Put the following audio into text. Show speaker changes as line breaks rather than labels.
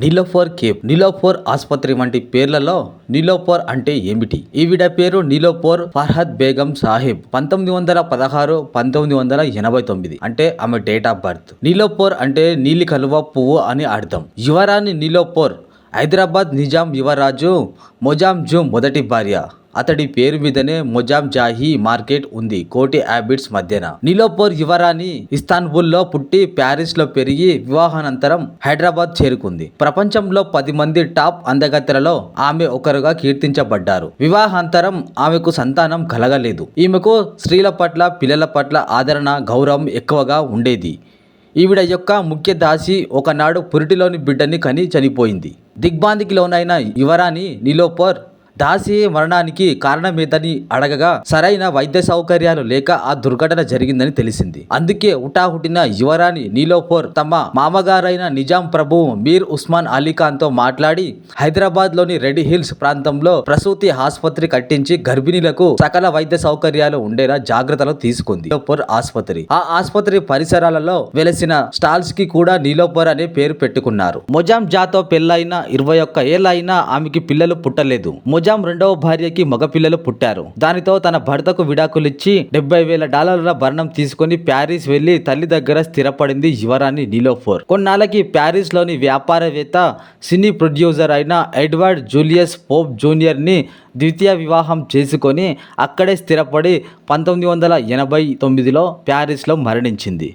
Niloufer Cape Niloufer ఆసుపత్రి వంటి పేర్లలో నిలోఫర్ అంటే ఏమిటి? ఈవిడ పేరు నిలోఫర్ ఫర్హద్ బేగం సాహిబ్ పంతొమ్మిది వందల పదహారు పంతొమ్మిది వందల ఎనభై తొమ్మిది. అంటే ఆమె డేట్ ఆఫ్ బర్త్. నిలోఫర్ అంటే నీలి కలువ పువ్వు అని అర్థం. యువరాణి నిలోఫర్ హైదరాబాద్ నిజాం యువరాజు మొజాం జూ మొదటి భార్య. అతడి పేరు మీదనే ముజామ్ జాహీ మార్కెట్ ఉంది. కోటి హ్యాబిట్స్ మధ్యన. నీలోపూర్ యువరాణి ఇస్తాన్బుల్లో పుట్టి ప్యారిస్లో పెరిగి వివాహానంతరం హైదరాబాద్ చేరుకుంది. ప్రపంచంలో పది మంది టాప్ అందగత్తెలలో ఆమె ఒకరుగా కీర్తించబడ్డారు. వివాహాంతరం ఆమెకు సంతానం కలగలేదు. ఈమెకు స్త్రీల పట్ల పిల్లల పట్ల ఆదరణ గౌరవం ఎక్కువగా ఉండేది. ఈవిడ యొక్క ముఖ్య దాసి ఒకనాడు పురిటిలోని బిడ్డని కని చనిపోయింది. దిగ్బాంధికి లోనైన యువరాణి నిలోపర్ దాసి మరణానికి కారణమేదని అడగగా సరైన వైద్య సౌకర్యాలు లేక ఆ దుర్ఘటన జరిగిందని తెలిసింది. అందుకే హుటాహుటిన యువరాణి నీలోఫోర్ తమ మామగారైన నిజాం ప్రభు మీర్ ఉస్మాన్ అలీ ఖాన్తో మాట్లాడి హైదరాబాద్లోని రెడ్ హిల్స్ ప్రాంతంలో ప్రసూతి ఆసుపత్రి కట్టించి గర్భిణీలకు సకల వైద్య సౌకర్యాలు ఉండేలా జాగ్రత్తలు తీసుకుంది నీలోఫోర్ ఆసుపత్రి. ఆ ఆసుపత్రి పరిసరాలలో వెలసిన స్టాల్స్కి కూడా నీలోఫోర్ అనే పేరు పెట్టుకున్నారు. మొజాం జాతో పెళ్ళైన ఇరవై ఒక్క ఏళ్ళైనా ఆమెకి పిల్లలు పుట్టలేదు. మొజాం రెండవ భార్యకి మగపిల్లలు పుట్టారు. దానితో తన భర్తకు విడాకులిచ్చి డెబ్బై వేల డాలర్ల భరణం తీసుకుని ప్యారిస్ వెళ్ళి తల్లి దగ్గర స్థిరపడింది యువరాణి నీలోఫోర్. కొన్నాళ్ళకి ప్యారిస్లోని వ్యాపారవేత్త సినీ ప్రొడ్యూసర్ అయిన ఎడ్వర్డ్ జూలియస్ పోప్ జూనియర్ని ద్వితీయ వివాహం చేసుకొని అక్కడే స్థిరపడి పంతొమ్మిది వందల ఎనభై తొమ్మిదిలో ప్యారిస్లో మరణించింది.